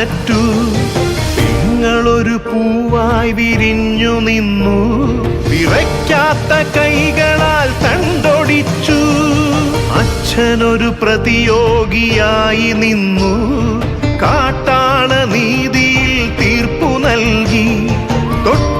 ബോധമറ്റു നിങ്ങളൊരു പൂവായി വിരിഞ്ഞു നിന്നു. വിറയ്ക്കാത്ത കൈകളാൽ തണ്ടൊടിച്ചു. അച്ഛനൊരു പ്രതിയോഗിയായി നിന്നു. കാട്ടാള നീതിയിൽ തീർപ്പു നൽകി. തൊട്ടിലിൽ